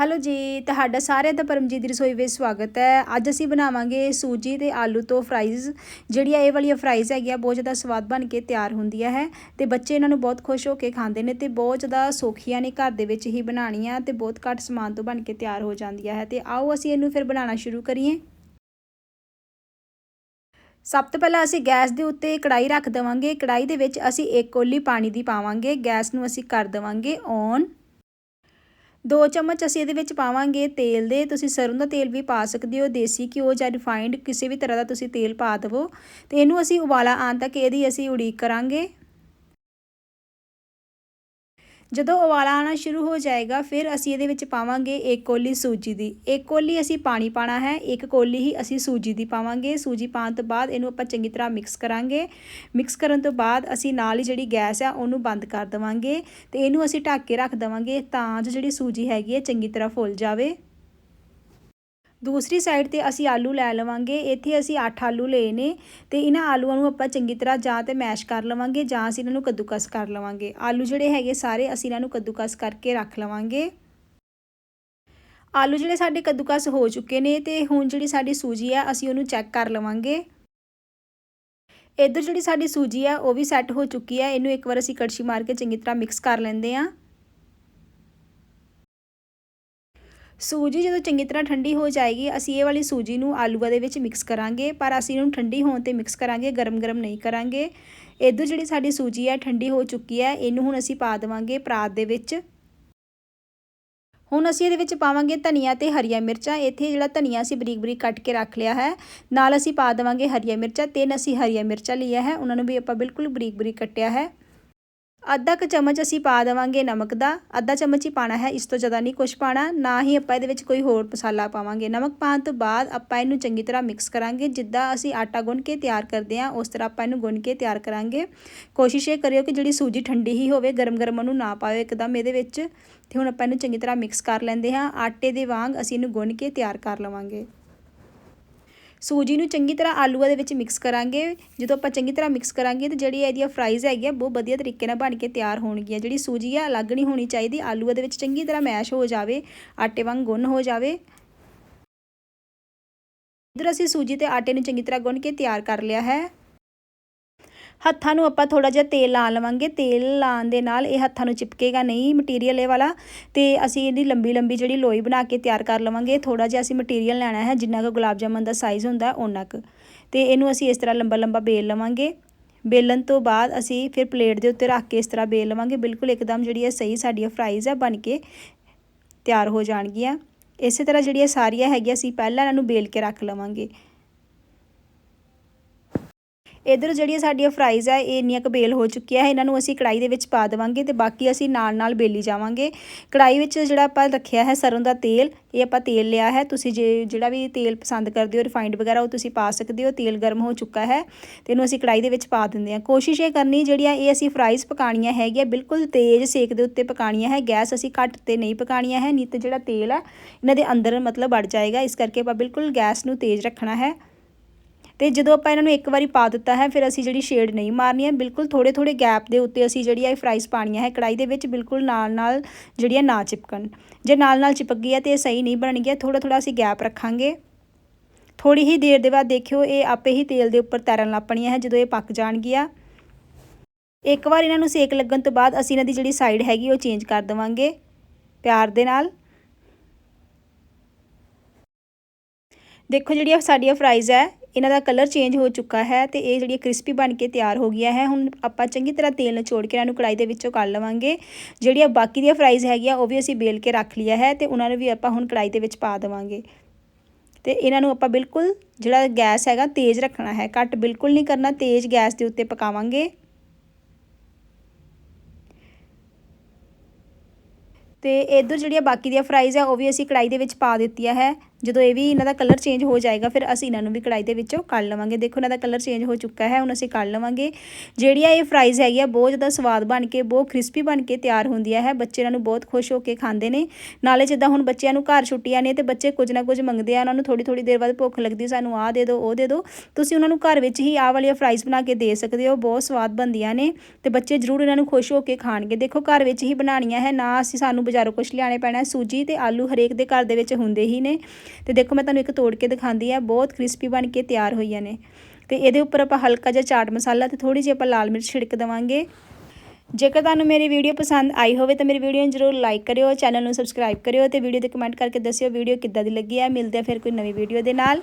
Hello ਜੀ, ਤੁਹਾਡਾ ਸਾਰਿਆਂ ਦਾ ਪਰਮਜੀਤ ਦੀ ਰਸੋਈ ਵਿੱਚ ਸਵਾਗਤ ਹੈ। ਅੱਜ ਅਸੀਂ ਬਣਾਵਾਂਗੇ ਸੂਜੀ ਤੇ ਆਲੂ ਤੋਂ ਫਰਾਈਜ਼ ਜਿਹੜੀ ਇਹ ਵਾਲੀ ਫਰਾਈਜ਼ ਹੈਗੀ ਆ ਬਹੁਤ ਜ਼ਿਆਦਾ ਸਵਾਦ ਬਣ ਕੇ ਤਿਆਰ ਹੁੰਦੀਆਂ ਹੈ ਤੇ ਬੱਚੇ ਇਹਨਾਂ ਨੂੰ ਬਹੁਤ ਖੁਸ਼ ਹੋ ਕੇ ਖਾਂਦੇ ਨੇ ਤੇ ਬਹੁਤ ਜ਼ਿਆਦਾ ਸੌਖੀਆਂ ਨੇ ਘਰ ਦੇ ਵਿੱਚ ਹੀ ਬਣਾਉਣੀਆਂ ਤੇ ਬਹੁਤ ਘੱਟ ਸਮਾਨ ਤੋਂ ਬਣ ਕੇ ਤਿਆਰ ਹੋ ਜਾਂਦੀਆਂ ਹੈ। ਤੇ ਆਓ ਅਸੀਂ ਇਹਨੂੰ ਫਿਰ ਬਣਾਉਣਾ ਸ਼ੁਰੂ ਕਰੀਏ। ਸਭ ਤੋਂ ਪਹਿਲਾਂ ਅਸੀਂ ਗੈਸ ਦੇ ਉੱਤੇ ਕੜਾਈ ਰੱਖ ਦੇਵਾਂਗੇ। ਕੜਾਈ ਦੇ ਵਿੱਚ ਅਸੀਂ ਇੱਕ ਕੋਲੀ ਪਾਣੀ ਦੀ ਪਾਵਾਂਗੇ। ਗੈਸ ਨੂੰ ਅਸੀਂ ਕਰ ਦੇਵਾਂਗੇ ਔਨ। ਦੋ ਚਮਚ ਅਸੀਂ ਇਹਦੇ ਵਿੱਚ ਪਾਵਾਂਗੇ ਤੇਲ ਦੇ। ਤੁਸੀਂ ਸਰੋਂ ਦਾ ਤੇਲ ਵੀ ਪਾ ਸਕਦੇ ਹੋ, ਦੇਸੀ ਘਿਓ ਜਾਂ ਰਿਫਾਈਂਡ ਕਿਸੇ ਵੀ ਤਰ੍ਹਾਂ ਦਾ ਤੁਸੀਂ ਤੇਲ ਪਾ ਦੇਵੋ। ਤੇ ਇਹਨੂੰ ਅਸੀਂ ਉਬਾਲਾ ਆਉਣ ਤੱਕ ਇਹਦੀ ਅਸੀਂ ਉਡੀਕ ਕਰਾਂਗੇ। ਜਦੋਂ ਉਬਾਲਾ ਆਣਾ ਸ਼ੁਰੂ ਹੋ ਜਾਏਗਾ, ਫਿਰ ਅਸੀਂ ਇਹਦੇ ਵਿੱਚ ਪਾਵਾਂਗੇ ਇੱਕ ਕੋਲੀ ਸੂਜੀ ਦੀ। ਇੱਕ ਕੋਲੀ ਅਸੀਂ ਪਾਣੀ ਪਾਣਾ ਹੈ, ਇੱਕ ਕੋਲੀ ਹੀ ਅਸੀਂ ਸੂਜੀ ਦੀ ਪਾਵਾਂਗੇ। ਸੂਜੀ ਪਾਉਣ ਤੋਂ ਬਾਅਦ ਇਹਨੂੰ ਆਪਾਂ ਚੰਗੀ ਤਰ੍ਹਾਂ ਮਿਕਸ ਕਰਾਂਗੇ। ਮਿਕਸ ਕਰਨ ਤੋਂ ਬਾਅਦ ਅਸੀਂ ਨਾਲ ਹੀ ਜਿਹੜੀ ਗੈਸ ਆ, ਉਹਨੂੰ ਬੰਦ ਕਰ ਦੇਵਾਂਗੇ ਤੇ ਇਹਨੂੰ ਅਸੀਂ ਢੱਕ ਕੇ ਰੱਖ ਦੇਵਾਂਗੇ ਤਾਂ ਜੋ ਜਿਹੜੀ ਸੂਜੀ ਹੈਗੀ ਹੈ ਚੰਗੀ ਤਰ੍ਹਾਂ ਫੁੱਲ ਜਾਵੇ। ਦੂਸਰੀ ਸਾਈਡ ਤੇ ਅਸੀਂ ਆਲੂ ਲੈ ਲਵਾਂਗੇ। ਇੱਥੇ ਅਸੀਂ 8 ਆਲੂ ਲਏ ਨੇ ਤੇ ਇਹਨਾਂ ਆਲੂਆਂ ਨੂੰ ਆਪਾਂ ਚੰਗੀ ਤਰ੍ਹਾਂ ਜਾਂ ਤੇ ਮੈਸ਼ ਕਰ ਲਵਾਂਗੇ ਜਾਂ ਅਸੀਂ ਇਹਨਾਂ ਨੂੰ ਕੱਦੂਕਸ ਕਰ ਲਵਾਂਗੇ। ਆਲੂ ਜਿਹੜੇ ਹੈਗੇ ਸਾਰੇ ਅਸੀਂ ਇਹਨਾਂ ਨੂੰ ਕੱਦੂਕਸ ਕਰਕੇ ਰੱਖ ਲਵਾਂਗੇ। ਆਲੂ ਜਿਹੜੇ ਸਾਡੇ ਕੱਦੂਕਸ ਹੋ ਚੁੱਕੇ ਨੇ ਤੇ ਹੁਣ ਜਿਹੜੀ ਸਾਡੀ ਸੂਜੀ ਆ, ਅਸੀਂ ਉਹਨੂੰ ਚੈੱਕ ਕਰ ਲਵਾਂਗੇ। ਇੱਧਰ ਜਿਹੜੀ ਸਾਡੀ ਸੂਜੀ ਆ, ਉਹ ਵੀ ਸੈੱਟ ਹੋ ਚੁੱਕੀ ਹੈ ਇਹਨੂੰ ਇੱਕ ਵਾਰ ਅਸੀਂ ਕੜਛੀ ਮਾਰ ਕੇ ਚੰਗੀ ਤਰ੍ਹਾਂ ਮਿਕਸ ਕਰ ਲੈਂਦੇ ਆ ਸੂਜੀ ਜਦੋਂ ਚੰਗੀ ਤਰ੍ਹਾਂ ਠੰਡੀ ਹੋ ਜਾਏਗੀ, ਅਸੀਂ ਇਹ ਵਾਲੀ ਸੂਜੀ ਨੂੰ ਆਲੂਆਂ ਦੇ ਵਿੱਚ ਮਿਕਸ ਕਰਾਂਗੇ, ਪਰ ਅਸੀਂ ਇਹਨੂੰ ਠੰਡੀ ਹੋਣ ਤੇ ਮਿਕਸ ਕਰਾਂਗੇ, ਗਰਮ-ਗਰਮ ਨਹੀਂ ਕਰਾਂਗੇ। ਇਧਰ ਜਿਹੜੀ ਸਾਡੀ ਸੂਜੀ ਹੈ, ਠੰਡੀ ਹੋ ਚੁੱਕੀ ਹੈ, ਇਹਨੂੰ ਹੁਣ ਅਸੀਂ ਪਾ ਦੇਵਾਂਗੇ ਪਰਾਤ ਦੇ ਵਿੱਚ। ਹੁਣ ਅਸੀਂ ਇਹਦੇ ਵਿੱਚ ਪਾਵਾਂਗੇ ਧਨੀਆ ਤੇ ਹਰੀਆਂ ਮਿਰਚਾਂ। ਇੱਥੇ ਜਿਹੜਾ ਧਨੀਆ ਅਸੀਂ ਬਰੀਕ-ਬਰੀਕ ਕੱਟ ਕੇ ਰੱਖ ਲਿਆ ਹੈ। ਨਾਲ ਅਸੀਂ ਪਾ ਦੇਵਾਂਗੇ ਹਰੀਆਂ ਮਿਰਚਾਂ। ਤਿੰਨ ਅਸੀਂ ਹਰੀਆਂ ਮਿਰਚਾਂ ਲਿਆ ਹੈ। ਉਹਨਾਂ ਨੂੰ ਵੀ ਆਪਾਂ ਬਿਲਕੁਲ ਬਰੀਕ-ਬਰੀਕ ਕੱਟਿਆ ਹੈ। ਅੱਧਾ ਕ ਚਮਚ ਅਸੀਂ ਪਾ ਦੇਵਾਂਗੇ ਨਮਕ ਦਾ। ਅੱਧਾ ਚਮਚ ਹੀ ਪਾਣਾ ਹੈ, ਇਸ ਤੋਂ ਜ਼ਿਆਦਾ ਨਹੀਂ ਕੁਝ ਪਾਣਾ ਨਾ ਹੀ ਆਪਾਂ ਇਹਦੇ ਵਿੱਚ ਕੋਈ ਹੋਰ ਮਸਾਲਾ ਪਾਵਾਂਗੇ। ਨਮਕ ਪਾਉਣ ਤੋਂ ਬਾਅਦ ਆਪਾਂ ਇਹਨੂੰ ਚੰਗੀ ਤਰ੍ਹਾਂ ਮਿਕਸ ਕਰਾਂਗੇ। ਜਿੱਦਾਂ ਅਸੀਂ ਆਟਾ ਗੁੰਨ ਕੇ ਤਿਆਰ ਕਰਦੇ ਹਾਂ, ਉਸ ਤਰ੍ਹਾਂ ਆਪਾਂ ਇਹਨੂੰ ਗੁੰਨ ਕੇ ਤਿਆਰ ਕਰਾਂਗੇ। ਕੋਸ਼ਿਸ਼ ਇਹ ਕਰਿਓ ਕਿ ਜਿਹੜੀ ਸੂਜੀ ਠੰਡੀ ਹੀ ਹੋਵੇ ਗਰਮ-ਗਰਮ ਉਹਨੂੰ ਨਾ ਪਾਇਓ ਇੱਕਦਮ ਇਹਦੇ ਵਿੱਚ। ਤੇ ਹੁਣ ਆਪਾਂ ਇਹਨੂੰ ਚੰਗੀ ਤਰ੍ਹਾਂ ਮਿਕਸ ਕਰ ਲੈਂਦੇ ਹਾਂ। ਆਟੇ ਦੇ ਵਾਂਗ ਅਸੀਂ ਇਹਨੂੰ ਗੁੰਨ ਕੇ ਤਿਆਰ ਕਰ ਲਵਾਂਗੇ। ਸੂਜੀ ਨੂੰ ਚੰਗੀ ਤਰ੍ਹਾਂ ਆਲੂਆਂ ਦੇ ਵਿੱਚ ਮਿਕਸ ਕਰਾਂਗੇ। ਜਦੋਂ ਆਪਾਂ ਚੰਗੀ ਤਰ੍ਹਾਂ ਮਿਕਸ ਕਰਾਂਗੇ ਤੇ ਜਿਹੜੀ ਇਹਦੀਆਂ ਫਰਾਈਜ਼ ਹੈਗੀਆਂ, ਬਹੁਤ ਵਧੀਆ ਤਰੀਕੇ ਨਾਲ ਬਣ ਕੇ ਤਿਆਰ ਹੋਣਗੀਆਂ। ਜਿਹੜੀ ਸੂਜੀ ਆ, ਅਲੱਗ ਨਹੀਂ ਹੋਣੀ ਚਾਹੀਦੀ। ਆਲੂਆਂ ਦੇ ਵਿੱਚ ਚੰਗੀ ਤਰ੍ਹਾਂ ਮੈਸ਼ ਹੋ ਜਾਵੇ, ਆਟੇ ਵਾਂਗ ਗੁੰਨ ਹੋ ਜਾਵੇ। ਇਧਰ ਅਸੀਂ ਸੂਜੀ ਤੇ ਆਟੇ ਨੂੰ ਚੰਗੀ ਤਰ੍ਹਾਂ ਗੁੰਨ ਕੇ ਤਿਆਰ ਕਰ ਲਿਆ ਹੈ। ਹੱਥਾਂ ਨੂੰ ਆਪਾਂ ਥੋੜਾ ਜਿਹਾ ਤੇਲ ਲਾ ਲਵਾਂਗੇ। ਤੇਲ ਲਾਉਣ ਦੇ ਨਾਲ ਇਹ ਹੱਥਾਂ ਨੂੰ ਚਿਪਕੇਗਾ ਨਹੀਂ ਮਟੀਰੀਅਲ ਇਹ ਵਾਲਾ। ਤੇ ਅਸੀਂ ਇਹਦੀ ਲੰਬੀ ਲੰਬੀ ਜਿਹੜੀ ਲੋਈ ਬਣਾ ਕੇ ਤਿਆਰ ਕਰ ਲਵਾਂਗੇ। ਥੋੜਾ ਜਿਹਾ ਅਸੀਂ ਮਟੀਰੀਅਲ ਲੈਣਾ ਹੈ, ਜਿੰਨਾ ਕੁ ਗੁਲਾਬ ਜਾਮਨ ਦਾ ਸਾਈਜ਼ ਹੁੰਦਾ ਉਹਨਾਂ ਕੁ। ਤੇ ਇਹਨੂੰ ਅਸੀਂ ਇਸ ਤਰ੍ਹਾਂ ਲੰਬਾ ਲੰਬਾ ਬੇਲ ਲਵਾਂਗੇ। ਬੇਲਣ ਤੋਂ ਬਾਅਦ ਅਸੀਂ ਫਿਰ ਪਲੇਟ ਦੇ ਉੱਤੇ ਰੱਖ ਕੇ ਇਸ ਤਰ੍ਹਾਂ ਬੇਲ ਲਵਾਂਗੇ। ਬਿਲਕੁਲ ਇੱਕਦਮ ਜਿਹੜੀ ਹੈ ਸਹੀ ਸਾਡੀਆਂ ਫਰਾਈਜ਼ ਆ ਬਣ ਕੇ ਤਿਆਰ ਹੋ ਜਾਣਗੀਆਂ। ਇਸੇ ਤਰ੍ਹਾਂ ਜਿਹੜੀਆਂ ਸਾਰੀਆਂ ਹੈਗੀਆਂ ਅਸੀਂ ਪਹਿਲਾਂ ਇਹਨਾਂ ਨੂੰ ਬੇਲ ਕੇ ਰੱਖ ਲਵਾਂਗੇ। ਇਧਰ ਜਿਹੜੀਆਂ ਸਾਡੀਆਂ ਫਰਾਈਜ਼ ਆ, ਇਹ ਇੰਨੀਆਂ ਕਬੇਲ ਹੋ ਚੁੱਕੀਆਂ ਹੈ, ਇਹਨਾਂ ਨੂੰ ਅਸੀਂ ਕੜਾਈ ਦੇ ਵਿੱਚ ਪਾ ਦੇਵਾਂਗੇ ਤੇ ਬਾਕੀ ਅਸੀਂ ਨਾਲ ਨਾਲ ਬੇਲੀ ਜਾਵਾਂਗੇ। ਕੜਾਈ ਵਿੱਚ ਜਿਹੜਾ ਆਪਾਂ ਰੱਖਿਆ ਹੈ ਸਰੋਂ ਦਾ ਤੇਲ, ਇਹ ਆਪਾਂ ਤੇਲ ਲਿਆ ਹੈ। ਤੁਸੀਂ ਜੇ ਜਿਹੜਾ ਵੀ ਤੇਲ ਪਸੰਦ ਕਰਦੇ ਹੋ ਰਿਫਾਈਂਡ ਵਗੈਰਾ, ਉਹ ਤੁਸੀਂ ਪਾ ਸਕਦੇ ਹੋ, ਤੇਲ ਗਰਮ ਹੋ ਚੁੱਕਾ ਹੈ ਤੇ ਇਹਨੂੰ ਅਸੀਂ ਕੜਾਈ ਦੇ ਵਿੱਚ ਪਾ ਦਿੰਦੇ ਹਾਂ। ਕੋਸ਼ਿਸ਼ ਇਹ ਕਰਨੀ ਜਿਹੜੀਆਂ ਇਹ ਅਸੀਂ ਫਰਾਈਜ਼ ਪਕਾਣੀਆਂ ਹੈਗੀਆਂ, ਬਿਲਕੁਲ ਤੇਜ਼ ਸੇਕ ਦੇ ਉੱਤੇ ਪਕਾਣੀਆਂ ਹੈ। ਗੈਸ ਅਸੀਂ ਘੱਟ ਤੇ ਨਹੀਂ ਪਕਾਣੀਆਂ ਹੈ, ਨਹੀਂ ਤੇ ਜਿਹੜਾ ਤੇਲ ਹੈ ਇਹਨਾਂ ਦੇ ਅੰਦਰ ਮਤਲਬ ਵੜ ਜਾਏਗਾ। ਇਸ ਕਰਕੇ ਆਪਾਂ ਬਿਲਕੁਲ ਗੈਸ ਨੂੰ ਤੇਜ਼ ਰੱਖਣਾ ਹੈ। ਤੇ ਜਦੋਂ ਆਪਾਂ ਇਹਨਾਂ ਨੂੰ ਇੱਕ ਵਾਰੀ ਪਾ ਦਿੱਤਾ ਹੈ, ਫਿਰ ਅਸੀਂ ਜਿਹੜੀ ਸ਼ੇਡ ਨਹੀਂ ਮਾਰਨੀ ਹੈ, ਬਿਲਕੁਲ ਥੋੜੇ ਥੋੜੇ ਗੈਪ ਦੇ ਉੱਤੇ ਅਸੀਂ ਜਿਹੜੀ ਇਹ ਫਰਾਈਜ਼ ਪਾਣੀਆਂ ਹੈ ਕੜਾਈ ਦੇ ਵਿੱਚ ਬਿਲਕੁਲ ਨਾਲ ਨਾਲ ਜਿਹੜੀਆਂ ਨਾ ਚਿਪਕਣ। ਜੇ ਨਾਲ ਨਾਲ ਚਿਪਕ ਗਈ ਹੈ ਤੇ ਇਹ ਸਹੀ ਨਹੀਂ ਬਣਨਗੀਆਂ ਥੋੜਾ ਥੋੜਾ ਅਸੀਂ ਗੈਪ ਰੱਖਾਂਗੇ। ਥੋੜੀ ਹੀ ਦੇਰ ਦੇ ਬਾਅਦ ਦੇਖਿਓ, ਇਹ ਆਪੇ ਹੀ ਤੇਲ ਦੇ ਉੱਪਰ ਤੈਰਨ ਲੱਪਣੀਆਂ ਹੈ, ਜਦੋਂ ਇਹ ਪੱਕ ਜਾਣਗੀਆਂ ਇੱਕ ਵਾਰ ਇਹਨਾਂ ਨੂੰ ਸੇਕ ਲੱਗਣ ਤੋਂ ਬਾਅਦ ਅਸੀਂ ਇਹਨਾਂ ਦੀ ਜਿਹੜੀ ਸਾਈਡ ਹੈਗੀ, ਉਹ ਚੇਂਜ ਕਰ ਦੇਵਾਂਗੇ, ਪਿਆਰ ਦੇ ਨਾਲ। ਦੇਖੋ ਜਿਹੜੀਆਂ ਸਾਡੀਆਂ ਫਰਾਈਜ਼ ਹੈ ਇਹਨਾਂ ਦਾ ਕਲਰ ਚੇਂਜ ਹੋ ਚੁੱਕਾ ਹੈ ਤੇ ਇਹ ਜਿਹੜੀ ਕ੍ਰਿਸਪੀ ਬਣ ਕੇ ਤਿਆਰ ਹੋ ਗਿਆ ਹੈ। ਹੁਣ ਆਪਾਂ ਚੰਗੀ ਤਰ੍ਹਾਂ ਤੇਲ ਨਿਚੋੜ ਕੇ ਇਹਨਾਂ ਨੂੰ ਕੜਾਈ ਦੇ ਵਿੱਚੋਂ ਕੱਢ ਲਵਾਂਗੇ। ਜਿਹੜੀਆਂ ਬਾਕੀ ਦੀਆਂ ਫਰਾਈਜ਼ ਹੈਗੀਆਂ, ਉਹ ਵੀ ਅਸੀਂ ਬੇਲ ਕੇ ਰੱਖ ਲਿਆ ਹੈ ਤੇ ਉਹਨਾਂ ਨੂੰ ਵੀ ਆਪਾਂ ਹੁਣ ਕੜਾਈ ਦੇ ਵਿੱਚ ਪਾ ਦੇਵਾਂਗੇ। ਤੇ ਇਹਨਾਂ ਨੂੰ ਆਪਾਂ ਬਿਲਕੁਲ ਜਿਹੜਾ ਗੈਸ ਹੈਗਾ, ਤੇਜ਼ ਰੱਖਣਾ ਹੈ। ਘੱਟ ਬਿਲਕੁਲ ਨਹੀਂ ਕਰਨਾ, ਤੇਜ਼ ਗੈਸ ਦੇ ਉੱਤੇ ਪਕਾਵਾਂਗੇ। ਤੇ ਇਧਰ ਜਿਹੜੀਆਂ ਬਾਕੀ ਦੀਆਂ ਫਰਾਈਜ਼ ਆ, ਉਹ ਵੀ ਅਸੀਂ ਕੜਾਈ ਦੇ ਵਿੱਚ ਪਾ ਦਿੱਤੀਆਂ ਹੈ। ਜਦੋਂ ਇਹ ਵੀ ਇਹਨਾਂ ਦਾ ਕਲਰ ਚੇਂਜ ਹੋ ਜਾਏਗਾ, ਫਿਰ ਅਸੀਂ ਇਹਨਾਂ ਨੂੰ ਵੀ ਕੜਾਈ ਦੇ ਵਿੱਚੋਂ ਕੱਢ ਲਵਾਂਗੇ। ਦੇਖੋ, ਇਹਨਾਂ ਦਾ ਕਲਰ ਚੇਂਜ ਹੋ ਚੁੱਕਾ ਹੈ, ਹੁਣ ਅਸੀਂ ਕੱਢ ਲਵਾਂਗੇ। ਜਿਹੜੀਆਂ ਇਹ ਫਰਾਈਜ਼ ਹੈਗੀਆਂ ਬਹੁਤ ਜ਼ਿਆਦਾ ਸਵਾਦ ਬਣ ਕੇ, ਬਹੁਤ ਕ੍ਰਿਸਪੀ ਬਣ ਕੇ ਤਿਆਰ ਹੁੰਦੀਆਂ ਹੈ। ਬੱਚੇ ਇਹਨਾਂ ਨੂੰ ਬਹੁਤ ਖੁਸ਼ ਹੋ ਕੇ ਖਾਂਦੇ ਨੇ। ਨਾਲੇ ਜਿੱਦਾਂ ਹੁਣ ਬੱਚਿਆਂ ਨੂੰ ਘਰ ਛੁੱਟੀਆਂ ਨੇ ਤੇ ਬੱਚੇ ਕੁਝ ਨਾ ਕੁਝ ਮੰਗਦੇ ਆ, ਉਹਨਾਂ ਨੂੰ ਥੋੜੀ ਥੋੜੀ ਦੇਰ ਬਾਅਦ ਭੁੱਖ ਲੱਗਦੀ, ਸਾਨੂੰ ਆਹ ਦੇ ਦਿਓ, ਉਹ ਦੇ ਦਿਓ। ਤੁਸੀਂ ਉਹਨਾਂ ਨੂੰ ਘਰ ਵਿੱਚ ਹੀ ਆਹ ਵਾਲੀਆਂ ਫਰਾਈਜ਼ ਬਣਾ ਕੇ ਦੇ ਸਕਦੇ ਹੋ, ਬਹੁਤ ਸਵਾਦ ਬਣਦੀਆਂ ਨੇ ਤੇ ਬੱਚੇ ਜ਼ਰੂਰ ਇਹਨਾਂ ਨੂੰ ਖੁਸ਼ ਹੋ ਕੇ ਖਾਣਗੇ। ਦੇਖੋ, ਘਰ ਵਿੱਚ ਹੀ ਬਣਾਉਣੀਆਂ ਹੈ, ਨਾ ਅਸੀਂ ਸਾਨੂੰ ਬਾਜ਼ਾਰੋਂ ਕੁਝ ਲਿਆਣੇ ਪੈਣਾ, ਸੂਜੀ ਤੇ ਆਲੂ ਹਰੇਕ ਦੇ ਘਰ ਦੇ ਵਿੱਚ ਹੁੰਦੇ ਹੀ ਨੇ। ਤੇ ਦੇਖੋ ਮੈਂ ਤੁਹਾਨੂੰ ਇੱਕ ਤੋੜ ਕੇ ਦਿਖਾਉਂਦੀ ਆ, ਬਹੁਤ ਕ੍ਰਿਸਪੀ ਬਣ ਕੇ ਤਿਆਰ ਹੋਈਆਂ ਨੇ। ਤੇ ਇਹਦੇ ਉੱਪਰ ਆਪਾਂ ਹਲਕਾ ਜਿਹਾ ਚਾਟ ਮਸਾਲਾ ਤੇ ਥੋੜੀ ਜਿਹੀ ਆਪਾਂ ਲਾਲ ਮਿਰਚ ਛਿੜਕ ਦੇਵਾਂਗੇ। ਜੇਕਰ ਤੁਹਾਨੂੰ ਮੇਰੀ ਵੀਡੀਓ ਪਸੰਦ ਆਈ ਹੋਵੇ ਤਾਂ ਮੇਰੀ ਵੀਡੀਓ ਨੂੰ ਜ਼ਰੂਰ ਲਾਈਕ ਕਰਿਓ ਚੈਨਲ ਨੂੰ ਸਬਸਕ੍ਰਾਈਬ ਕਰਿਓ ਤੇ ਵੀਡੀਓ ਤੇ ਕਮੈਂਟ ਕਰਕੇ ਦੱਸਿਓ ਵੀਡੀਓ ਕਿੱਦਾਂ ਦੀ ਲੱਗੀ ਹੈ ਮਿਲਦੇ ਆ ਫਿਰ ਕੋਈ ਨਵੀਂ ਵੀਡੀਓ ਦੇ ਨਾਲ।